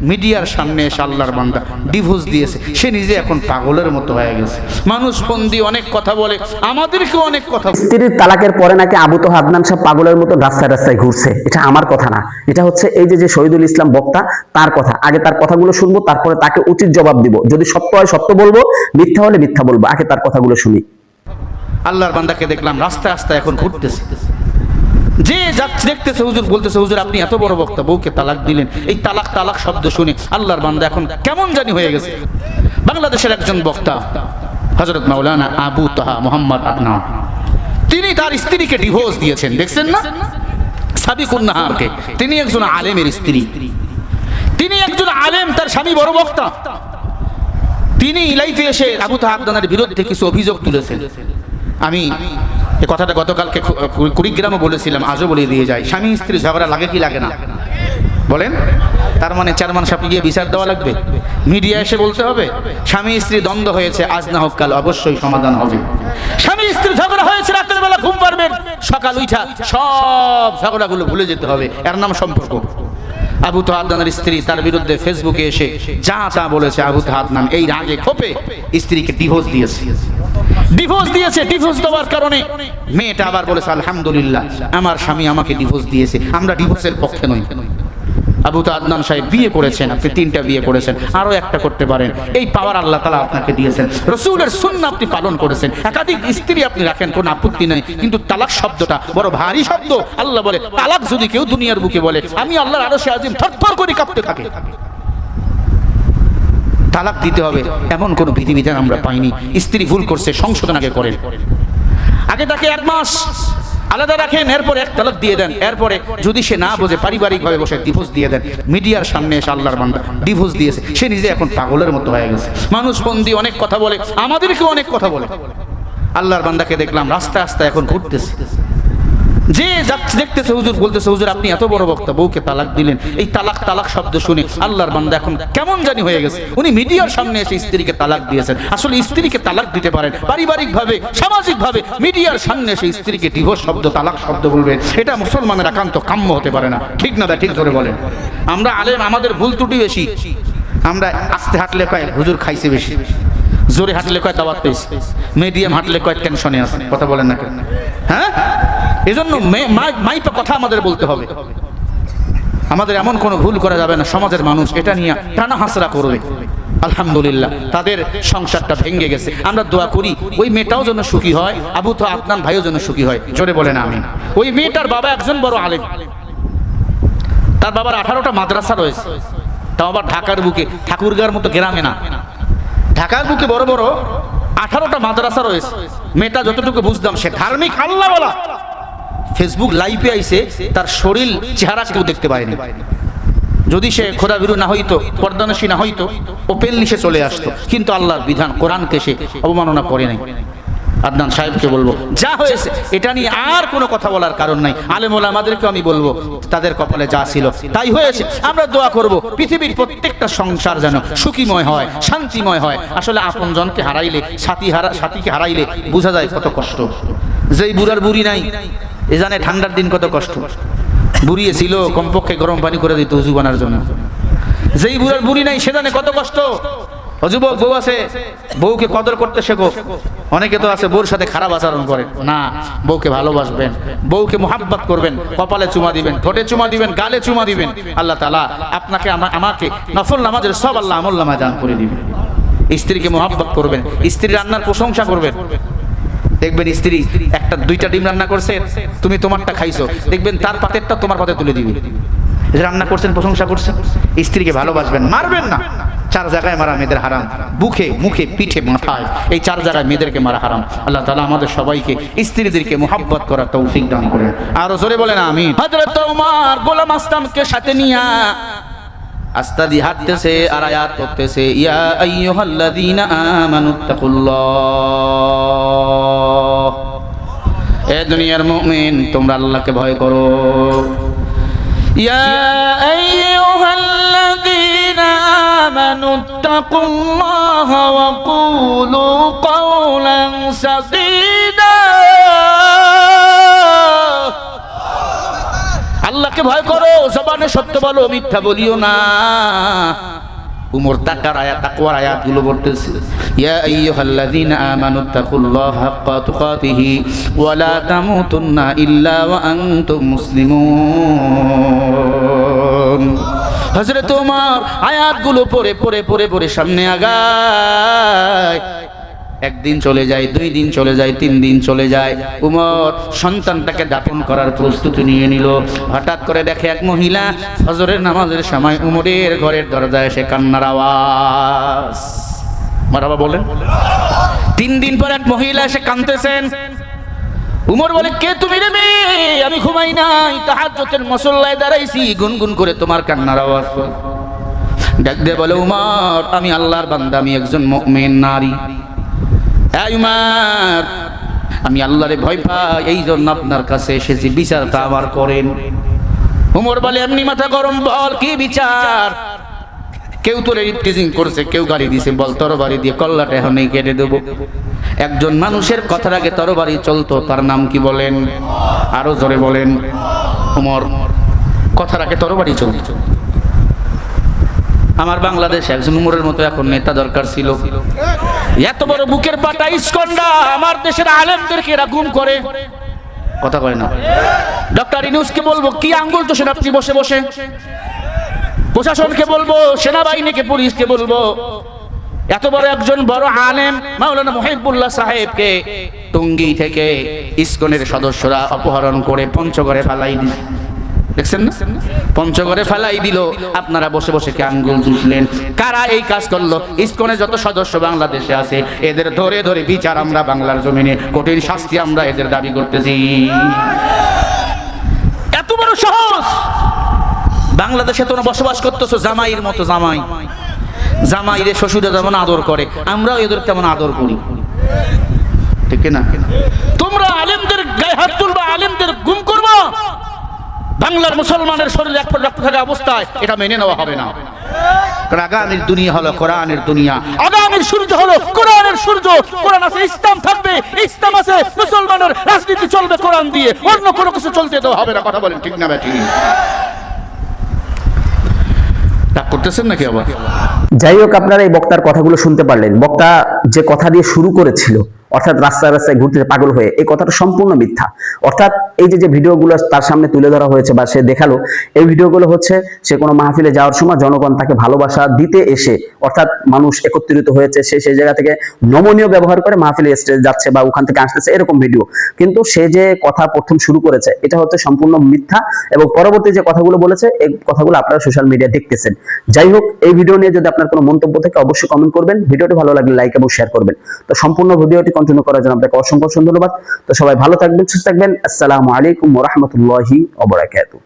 মিডিয়ার সামনে এসে আল্লাহর বান্দা ডিভোর্স দিয়েছে। সে নিজে এখন পাগলের মতো হয়ে গেছে। মানুষ ফোন অনেক কথা বলে আমাদেরকেও অনেক কথা। স্ত্রীর তালাকের পরে নাকি আবু তো হাদনান সাহেব পাগলের মতো রাস্তায় রাস্তায় ঘুরছে। এটা আমার কথা না। এটা হচ্ছে এই যে যে শহীদুল ইসলাম বক্তা তার কথা। আগে তার কথাগুলো শুনব তারপরে তাকে উচিত জবাব দিব। যদি সত্য হয় সত্য বলব মিথ্যা হলে মিথ্যা বলব। আগে তার কথাগুলো শুনি। আল্লাহর বান্দাকে দেখলাম রাস্তায় রাস্তায় এখন ঘুরতেছে। যে দেখতেছে হুজুর, বলতেছে, হুজুর, আপনি এত বড় বক্তা, বউকে তালাক দিলেন। এই তালাক তালাক শব্দ শুনে আল্লাহর বান্দা এখন কেমন জানি হয়ে গেছে। বাংলাদেশের একজন বক্তা হজরত মাওলানা আবু তাহা মোহাম্মদ আদনান তিনি তার স্ত্রীকে ডিভোর্স দিয়েছেন, দেখছেন না? সাবিকুন নাহারকে, তিনি একজন আলেমের স্ত্রী। তিনি একজন আলেম, তার স্বামী বড় বক্তা। তিনি ইলাইতে এসে আবু তাহা তাহাবদানের বিরুদ্ধে কিছু অভিযোগ তুলেছেন। আমি এ কথাটা গতকালকে খু- কু- কুড়িগ্রামে বলেছিলাম, আজও বলে দিয়ে যায়। স্বামী স্ত্রী ঝগড়া লাগে কি লাগে না? বলেন? তার মানে চেয়ারম্যান সাহেবকে গিয়ে বিচার দেওয়া লাগবে? মিডিয়া এসে বলতে হবে, স্বামী স্ত্রী দ্বন্দ্ব হয়েছে, আজ না হোক কাল অবশ্যই সমাধান হবে। স্বামী স্ত্রী ঝগড়া হয়েছে রাতের বেলা ঘুম পারবেন সকাল উঠা সব ঝগড়াগুলো ভুলে যেতে হবে। এর নাম সম্পর্ক। আবু তাহাদানের স্ত্রী তার বিরুদ্ধে ফেসবুকে এসে যা তা বলেছে আবু তাহাদান এই রাগে ক্ষোভে স্ত্রীকে ডিভোর্স দিয়েছে। ডিভোর্স দিয়েছে ডিভোর্স দেওয়ার কারণে মেয়েটা আবার বলেছে, আলহামদুলিল্লাহ, আমার স্বামী আমাকে ডিভোর্স দিয়েছে। আমরা ডিভোর্সের পক্ষে নই। আবু তো আদনান সাহেব বিয়ে করেছেন, আপনি তিনটা বিয়ে করেছেন, আরও একটা করতে পারেন। এই পাওয়ার আল্লাহ তালা আপনাকে দিয়েছেন। রসুলের শূন্য আপনি পালন করেছেন। একাধিক স্ত্রী আপনি রাখেন, কোনো আপত্তি নাই। কিন্তু তালাক শব্দটা বড় ভারী শব্দ। আল্লাহ বলে, তালাক যদি কেউ দুনিয়ার বুকে বলে, আমি আল্লাহর আরও সে আজিম থরথর করে কাঁপতে থাকে। তালাক দিতে হবে, এমন কোনো বিধিবিধান আমরা পাইনি। স্ত্রী ভুল করছে, সংশোধন আগে করেন। আগে তাকে এক মাস আলাদা রাখেন, এরপর এক তালাক দিয়ে দেন। এরপরে যদি সে না বোঝে, পারিবারিকভাবে বসে ডিভোর্স দিয়ে দেন। মিডিয়ার সামনে এসে আল্লাহর বান্দা ডিভোর্স দিয়েছে। সে নিজে এখন পাগলের মতো হয়ে গেছে। মানুষ ফোন দিয়ে অনেক কথা বলে, আমাদেরকেও অনেক কথা বলে। আল্লাহর বান্দাকে দেখলাম রাস্তা রাস্তা এখন ঘুরতেছে। যে যাচ্ছে, দেখতেছে হুজুর, বলতেছে, হুজুর, আপনি এত বড় বক্তা, বউকে তালাক দিলেন। এই তালাক তালাক শব্দ শুনে আল্লাহর বান্দা এখন কেমন জানি হয়ে গেছে। উনি মিডিয়ার সামনে এসে স্ত্রীকে তালাক দিয়েছেন। আসলে স্ত্রীকে তালাক দিতে পারেন। পারিবারিক ভাবে সামাজিক ভাবে মিডিয়ার সামনে এসে স্ত্রীকে ডিভোর্স শব্দ, তালাক শব্দ বলবেন। এটা মুসলমানের একান্ত কাম্য হতে পারে না। ঠিক না দা ঠিক ধরে বলেন। আমরা আলেম, আমাদের ভুল ত্রুটি বেশি। আমরা আস্তে হাঁটলে কয়, হুজুর, খাইছে বেশি। জোরে হাঁটলে কয়, দাওয়াত পেয়েছে। মিডিয়াম হাঁটলে কয়, টেনশনে আছে। কথা বলেন না কেন? হ্যাঁ? এজন্য মাইপা কথা আমাদের বলতে হবে। আমাদের এমন কোনো ভুল করা যাবে না, সমাজের মানুষ এটা নিয়ে টানা হাসরা করবে। আলহামদুলিল্লাহ, তাদের সংসারটা ভেঙে গেছে। আমরা দোয়া করি, ওই মেয়েটাও যেন সুখী হয়, আবু তো আপনার ভাইও যেন সুখী হয়। জোরে বলেন আমি ওই মেয়েটার বাবা একজন বড় আলেম। তার বাবার আঠারোটা মাদ্রাসা রয়েছে। তাও আবার ঢাকার বুকে ঠাকুরগার মতো গ্রামে না। ঢাকার বুকে বড় বড় আঠারোটা মাদ্রাসা রয়েছে। মেয়েটা যতটুকু বুঝতাম, সে ধার্মিক আল্লাহ বলা। ফেসবুক লাইভে আইসে তার শরীর চেহারা কেউ দেখতে পায়নি। যদি সে খোদা বিরু না হইতো পর্দানসী না হইতো ওপেনলি সে চলে আসতো। কিন্তু আল্লাহর বিধান, কোরআনকে সে অবমাননা করে নাই। আদনান সাহেবকে বলব, যা হয়েছে, এটা নিয়ে আর কোনো কথা বলার কারণ নাই। আলেমুল আমাদেরকে আমি বলব, তাদের কপালে যা ছিল তাই হয়েছে। আমরা দোয়া করব, পৃথিবীর প্রত্যেকটা সংসার যেন সুখীময় হয়, শান্তিময় হয়। আসলে আপনজনকে হারাইলে, সাথী হারা, সাথীকে হারাইলে বোঝা যায় কত কষ্ট। যেই বুড়ার বুড়ি নাই এ জানে ঠান্ডার দিন কত কষ্ট। বুড়িয়ে ছিল কমপক্ষে গরম পানি করে দিত উজু বানার জন্য। যেই বুড়ার বুড়ি নাই, সে জানে কত কষ্ট। অযুবক বউ আছে, বউকে কদর করতে শেখো। অনেকে তো আছে, বউর সাথে খারাপ আচরণ করে। না, বউকে ভালোবাসবেন, বউকে মোহাব্বত করবেন, কপালে চুমা দিবেন, ঠোঁটে চুমা দিবেন, গালে চুমা দিবেন। আল্লাহ তালা আপনাকে, আমা- আমাকে নফল নামাজের সব আল্লাহ আমল নামাজ দান করে দিবেন। স্ত্রীকে মোহাব্বত করবেন, স্ত্রী রান্নার প্রশংসা করবেন। দেখবেন স্ত্রী একটা দুইটা ডিম রান্না করছে, তুমি তোমারটা খাইছো। দেখবেন তার পাতেরটা তোমার পাতে তুলে দিবে। রান্না করছেন, প্রশংসা করছেন, স্ত্রীকে ভালোবাসবেন, মারবেন না। চার জায়গায় মারা মেয়েদের হারাম। বুকে, মুখে, পিঠে, মাথায় এই চার জায়গায় মেয়েদেরকে মারা হারাম। আল্লাহ তালা আমাদের সবাইকে, স্ত্রীদেরকে মোহাব্বত করার তৌফিক দান করেন। আরও জোরে বলেন আমি ওমর গোলাম আসলামকে সাথে নিয়া আস্তা দিয়ে হাঁটতেছে আর আয়াত করতেছে, ইয়া আইয়ুহাল্লাযীনা আমানুত্তাকুল্লাহ দুনিয়ার মুমিন, তোমরা আল্লাহকে ভয় করো। ইয়া আল্লাহকে ভয় করো, জবানে সত্য বলো, মিথ্যা বলিও না। উমর তাকার আয়াত তাকওয়ার আয়াতগুলো পড়তেছে ইয়া আইয়ুহাল্লাযীনা আমানু তাকুল্লাহ হাক্কা তুকাতিহি ওয়া লা তামুতুন্না ইল্লা ওয়া আনতুম মুসলিমুন। হযরত ওমর আয়াতগুলো পড়ে পড়ে পড়ে পড়ে সামনে আগায়। একদিন চলে যায়, দুই দিন চলে যায়, তিন দিন চলে যায়। উমর সন্তানটাকে দাপন করার প্রস্তুতি নিয়ে নিল। হঠাৎ করে দেখে এক মহিলা ফজরের নামাজের সময় উমরের ঘরের দরজায় এসে কান্নার আওয়াজ। মারাবা বলেন। তিন দিন পর এক মহিলা এসে কাঁদতেছেন। উমর বলে, কে তুমি রে মেয়ে? আমি ঘুমাই নাই। তাহাজ্জুদের মুসল্লায় দাঁড়াইছি। গুনগুন করে তোমার কান্নার আওয়াজ। ডাক দিয়ে বলে, উমর, আমি আল্লাহর বান্দা, আমি একজন মুমিন নারী। এই উমর, আমি আল্লাহরে ভয় পাই এই জন্য আপনার কাছে এসেছি, বিচারটা আবার করেন। উমর বলে, এমনি মাথা গরম বল, কি বিচার? কেউ তোরে টিজিং করছে, কেউ গাড়ি দিছে, বল, তরবারি দিয়ে কল্লাটা এখন কেটে দেবো। একজন মানুষের কথার আগে তরবারি চলতো, তার নাম কি বলেন? আরও জোরে বলেন। উমর, কথার আগে তরবারি চলতো। আমার বাংলাদেশে একজন উমরের মতো এখন নেতা দরকার ছিল। এত বড় বুকের পাটা ইস্কন্ডা, আমার দেশের আলেমদেরকে এরা গুম করে। কথা কয় না। ডক্টর ইনুসকে বলব, কি আঙ্গুল তো আপনি বসে বসে? প্রশাসনকে বলব, সেনাবাহিনীকে, পুলিশকে বলব। এত বড় একজন বড় আলেম, মাওলানা মুহিবুল্লাহ সাহেবকে টুঙ্গি থেকে ইস্কনের সদস্যরা অপহরণ করে, পঞ্চগড়ে ফালাই দিল দেখছেন না? পঞ্চগড়ে ফেলাই দিল। আপনারা বসে বসে কে আঙ্গুল চুষলেন কারা এই কাজ করল? ইসকনে যত সদস্য বাংলাদেশে আছে, এদের ধরে ধরে বিচার আমরা বাংলার জমিনে। কঠিন শাস্তি আমরা এদের দাবি করতেছি। এত বড় সহজ বাংলাদেশে তোমরা বসবাস করতেছো, জামাইয়ের মতো জামাই। জামাইরে শ্বশুরে যেমন আদর করে, আমরাও এদের তেমন আদর করি। ঠিক না তোমরা আলেমদের গায়ে হাত তুলবা, আলেমদের গুম বাংলার মুসলমানের শরীরে এক রক্ত থাকা অবস্থায় এটা মেনে নেওয়া হবে না। আগামীর দুনিয়া হলো কোরআনের দুনিয়া। আগামীর সূর্য হলো কোরআনের সূর্য। কোরআন আছে, ইসলাম থাকবে, ইসলাম আছে, মুসলমানের রাজনীতি চলবে কোরআন দিয়ে। অন্য কোনো কিছু চলতে দেওয়া হবে না, কথা বলেন ঠিক না ব্যাটি? করতেছেন নাকি আবার? যাই হোক, আপনারা এই বক্তার কথাগুলো শুনতে পারলেন। বক্তা যে কথা দিয়ে শুরু করেছিল অর্থাৎ রাস্তায় রাস্তায় ঘুরতে পাগল হয়ে, এই কথাটা সম্পূর্ণ মিথ্যা। অর্থাৎ এই যে যে ভিডিওগুলো তার সামনে তুলে ধরা হয়েছে বা সে দেখাল, এই ভিডিওগুলো হচ্ছে সে কোনো মাহফিলে যাওয়ার সময় জনগণ তাকে ভালোবাসা দিতে এসে, অর্থাৎ মানুষ একত্রিত হয়েছে, সে সেই জায়গা থেকে নমনীয় ব্যবহার করে মাহফিলে স্টেজ যাচ্ছে বা ওখান থেকে আসতেছে, এরকম ভিডিও। কিন্তু সে যে কথা প্রথম শুরু করেছে, এটা হচ্ছে সম্পূর্ণ মিথ্যা এবং পরবর্তী যে কথাগুলো বলেছে, এই কথাগুলো আপনারা সোশ্যাল মিডিয়া দেখতেছেন। যাই হোক, এই ভিডিও নিয়ে যদি আপনার কোনো মন্তব্য থাকে, অবশ্যই কমেন্ট করবেন। ভিডিওটি ভালো লাগলে লাইক এবং শেয়ার করবেন। তো সম্পূর্ণ ভিডিওটি কন্টিনিউ করার জন্য আপনাকে অসংখ্য ধন্যবাদ। তো সবাই ভালো থাকবেন, সুস্থ থাকবেন। আসসালামু আলাইকুম রহমতুল্লাহি অবরাকাতু